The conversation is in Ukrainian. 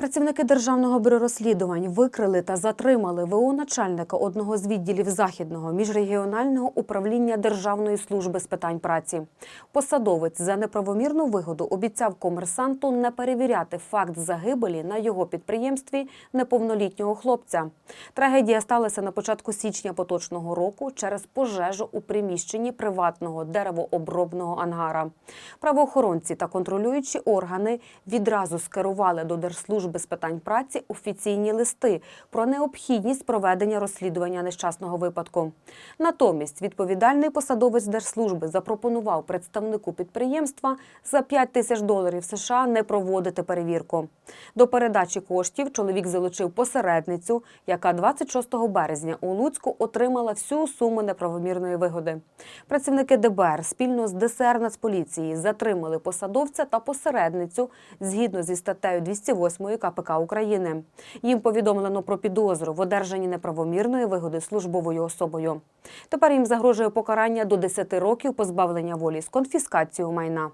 Працівники державного бюро розслідувань викрили та затримали ВО начальника одного з відділів західного міжрегіонального управління Державної служби з питань праці. Посадовець за неправомірну вигоду обіцяв комерсанту не перевіряти факт загибелі на його підприємстві неповнолітнього хлопця. Трагедія сталася на початку січня поточного року через пожежу у приміщенні приватного деревообробного ангара. Правоохоронці та контролюючі органи відразу скерували до Держслужби з питань праці офіційні листи про необхідність проведення розслідування нещасного випадку. Натомість відповідальний посадовець держслужби запропонував представнику підприємства за 5 тисяч доларів США не проводити перевірку. До передачі коштів чоловік залучив посередницю, яка 26 березня у Луцьку отримала всю суму неправомірної вигоди. Працівники ДБР спільно з ДСР Нацполіції затримали посадовця та посередницю згідно зі статтею 208 КПК України. Їм повідомлено про підозру в одержанні неправомірної вигоди службовою особою. Тепер їм загрожує покарання до 10 років позбавлення волі з конфіскацією майна.